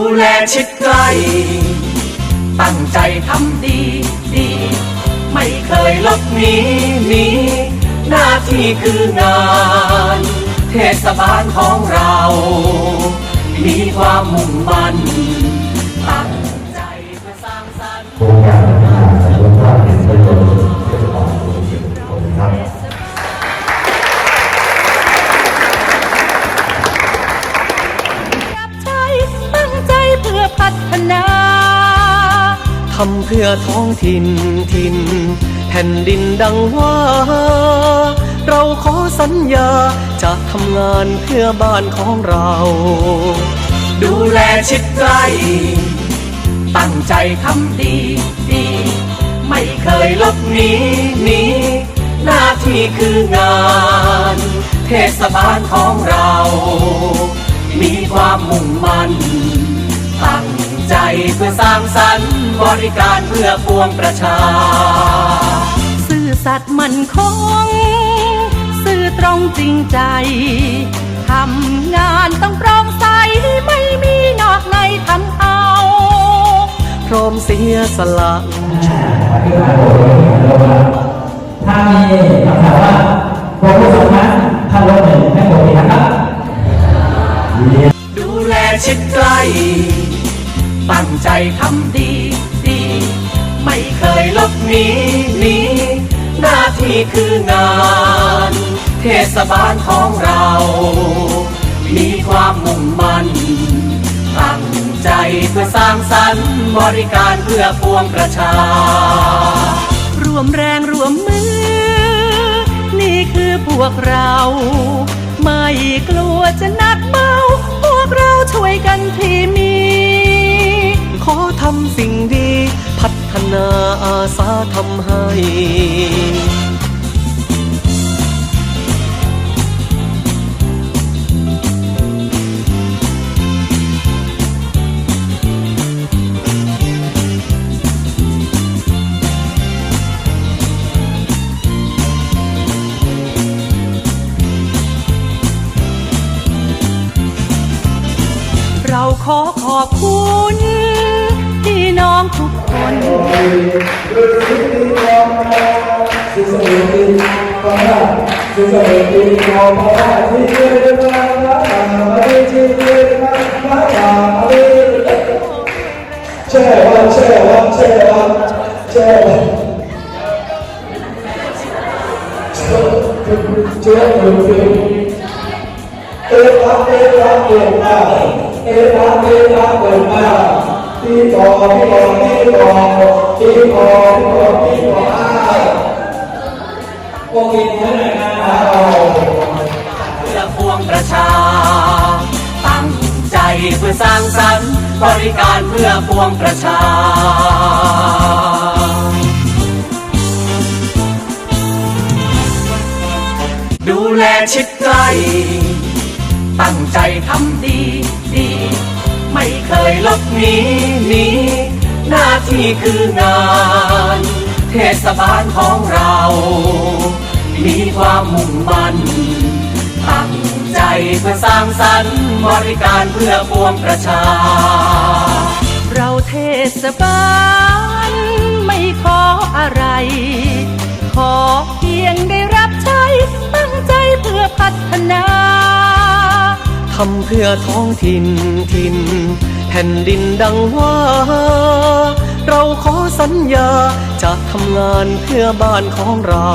ูแลชิดใกล้ตั้งใจทำดีดี ไม่เคยลบหนีหนีหน้าที่คืองาน เทศบาลของเรา มีความมุ่งมั่นตั้งใจเพื่อสร้างสรรค์ ทำเพื่อท้องถิ่นถิ่นแผ่นดินดังว่า เราขอสัญญาจะทำงานเพื่อบ้านของเรา ดูแลชิดใกล้ ตั้งใจทำดีดี ไม่เคยลบหนีหนีหน้าที่คืองาน เทศบาลของเรา มีความมุ่งมั่น ตั้งใจเพื่อสร้างสรรค์ บริการเพื่อปวงประชาซื่อสัตย์มันคงซื่อตรงจริงใจ ทำงานต้องโปร่งใส ไม่มีนอกในทำเอา พร้อมเสียสละถ้ามีคำถามว่าโปรโมชั่นนั้นท่านลดหนึ่งให้ผมดีนะครับ ดูแลชิดใกล้ ตั้งใจทำดี นีหนีหน้าที่คืองาน เทศบาลของเรา มีความมุ่งมั่นตั้งใจเพื่อสร้างสรรค์บริการเพื่อปวงประชา รวมแรงรวมมือ นี่คือพวกเรา ไม่กลัวจะหนักเธนาอาสาทำให้ขอขอบคุณที่น้อง สิเอรักเที่ต่อที่ต่อที่ต่อที่ต่อที่ต่อที่ต่ออ้าวโอเคเท่าไหร่นะเอาเพื่อพวงประชา ตั้งใจเพื่อสร้างสรรค์บริการเพื่อพวงประชาดูแลชิดใกล้ ตั้งใจทำดีดี ไม่เคยลบหนีหนีหน้าที่คืองาน เทศบาลของเรา มีความมุ่งมั่นตั้งใจเพื่อสร้างสรรค์บริการเพื่อปวงประชา เราเทศบาลไม่ขออะไร ขอเพียงได้รับใช้ตั้งใจเพื่อพัฒนา ทำเพื่อท้องถิ่นถิ่นแผ่นดินดังว่า เราขอสัญญาจะทำงานเพื่อบ้านของเรา